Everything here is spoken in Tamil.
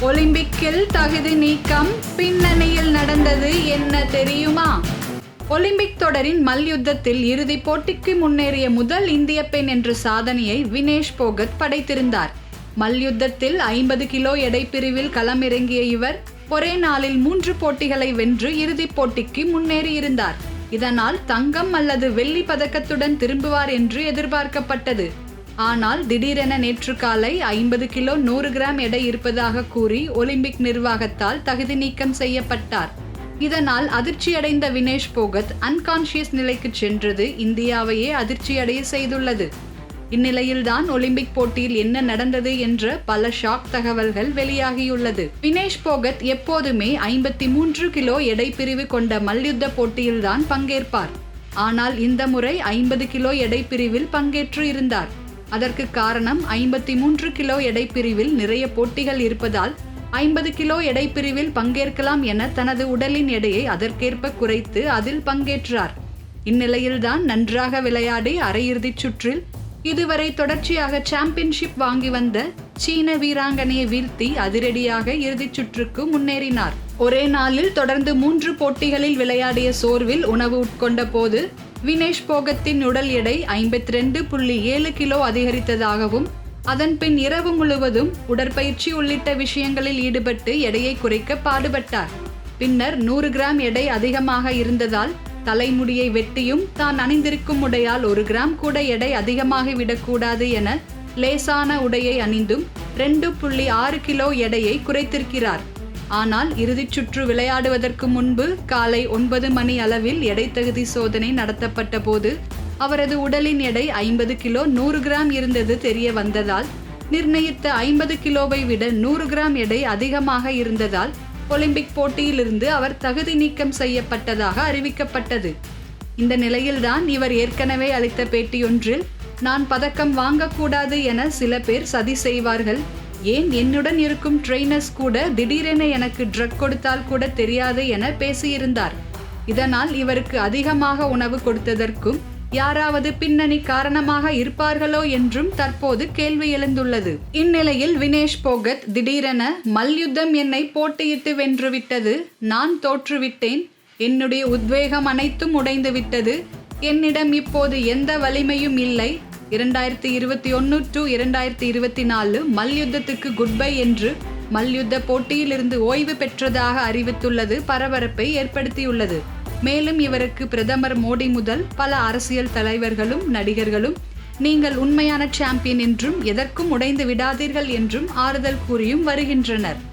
ஒலிம்பிக்கில் தகுதி நீக்கம் பின்னணியில் நடந்தது என்ன தெரியுமா? ஒலிம்பிக் தொடரின் மல்யுத்தத்தில் இறுதிப் போட்டிக்கு முன்னேறிய முதல் இந்திய பெண் என்ற சாதனையை வினேஷ் போகத் படைத்திருந்தார். மல்யுத்தத்தில் ஐம்பது கிலோ எடை பிரிவில் களமிறங்கிய இவர் ஒரே நாளில் மூன்று போட்டிகளை வென்று இறுதிப் போட்டிக்கு முன்னேறியிருந்தார். இதனால் தங்கம் அல்லது வெள்ளி பதக்கத்துடன் திரும்புவார் என்று எதிர்பார்க்கப்பட்டது. ஆனால் திடீரென நேற்று காலை ஐம்பது கிலோ நூறு கிராம் எடை இருப்பதாக கூறி ஒலிம்பிக் நிர்வாகத்தால் தகுதி நீக்கம் செய்யப்பட்டார். இதனால் அதிர்ச்சியடைந்த வினேஷ் போகத் அன்கான்ஷியஸ் நிலைக்கு சென்றது இந்தியாவையே அதிர்ச்சியடைய செய்துள்ளது. இந்நிலையில்தான் ஒலிம்பிக் போட்டியில் என்ன நடந்தது என்ற பல ஷாக் தகவல்கள் வெளியாகியுள்ளது. வினேஷ் போகத் எப்போதுமே ஐம்பத்தி மூன்று கிலோ எடை பிரிவு கொண்ட மல்யுத்த போட்டியில்தான் பங்கேற்பார். ஆனால் இந்த முறை ஐம்பது கிலோ எடை பிரிவில் பங்கேற்று இருந்தார். அதற்கு காரணம் ஐம்பத்தி மூன்று கிலோ எடை பிரிவில் நிறைய போட்டிகள் இருப்பதால் ஐம்பது கிலோ எடை பிரிவில் பங்கேற்கலாம் என தனது உடலின் எடையை அதற்கேற்ப குறைத்து அதில் பங்கேற்றார். இந்நிலையில்தான் நன்றாக விளையாடி அரையிறுதிச் சுற்றில் இதுவரை தொடர்ச்சியாக சாம்பியன்ஷிப் வாங்கி வந்த சீன வீராங்கனையை வீழ்த்தி அதிரடியாக இறுதிச் சுற்றுக்கு முன்னேறினார். ஒரே நாளில் தொடர்ந்து மூன்று போட்டிகளில் விளையாடிய சோர்வில் உணவு உட்கொண்ட போது வினேஷ் போகத்தின் உடல் எடை ஐம்பத்தி ரெண்டு புள்ளி ஏழு கிலோ அதிகரித்ததாகவும் அதன் பின் இரவு முழுவதும் உடற்பயிற்சி உள்ளிட்ட விஷயங்களில் ஈடுபட்டு எடையை குறைக்க பாடுபட்டார். பின்னர் நூறு கிராம் எடை அதிகமாக இருந்ததால் தலைமுடியை வெட்டியும் தான் அணிந்திருக்கும் உடையால் ஒரு கிராம் கூட எடை அதிகமாகி விடக்கூடாது என லேசான உடையை அணிந்தும் ரெண்டு புள்ளி ஆறு கிலோ எடையை குறைத்திருக்கிறார். ஆனால் இறுதிச் சுற்று விளையாடுவதற்கு முன்பு காலை ஒன்பது மணி அளவில் எடை தகுதி சோதனை நடத்தப்பட்ட போது அவரது உடலின் எடை ஐம்பது கிலோ நூறு கிராம் இருந்தது தெரிய வந்ததால் நிர்ணயித்த ஐம்பது கிலோவை விட நூறு கிராம் எடை அதிகமாக இருந்ததால் ஒலிம்பிக் போட்டியிலிருந்து அவர் தகுதி நீக்கம் செய்யப்பட்டதாக அறிவிக்கப்பட்டது. இந்த நிலையில்தான் இவர் ஏற்கனவே அளித்த பேட்டியொன்றில் நான் பதக்கம் வாங்கக்கூடாது என சில பேர் சதி செய்வார்கள். ஏன் என்னுடன் இருக்கும் ட்ரெயினர்ஸ் கூட திடீரென எனக்கு ட்ரக் கொடுத்தால் கூட தெரியாது என பேசியிருந்தார். இதனால் இவருக்கு அதிகமாக உணவு கொடுத்ததற்கும் யாராவது பின்னணி காரணமாக இருப்பார்களோ என்றும் தற்போது கேள்வி எழுந்துள்ளது. இந்நிலையில் வினேஷ் போகத் திடீரென மல்யுத்தம் என்னை போட்டியிட்டு வென்றுவிட்டது நான் தோற்றுவிட்டேன் என்னுடைய உத்வேகம் அனைத்தும் உடைந்து விட்டது என்னிடம் இப்போது எந்த வலிமையும் இல்லை இரண்டாயிரத்தி இருபத்தி ஒன்று டு இரண்டாயிரத்தி இருபத்தி நாலு மல்யுத்தத்துக்கு குட் பை என்று மல்யுத்த போட்டியிலிருந்து ஓய்வு பெற்றதாக அறிவித்துள்ளது பரபரப்பை ஏற்படுத்தியுள்ளது. மேலும் இவருக்கு பிரதமர் மோடி முதல் பல அரசியல் தலைவர்களும் நடிகர்களும் நீங்கள் உண்மையான சாம்பியன் என்றும் எதற்கும் உடைந்து விடாதீர்கள் என்றும் ஆறுதல் கூறியும் வருகின்றனர்.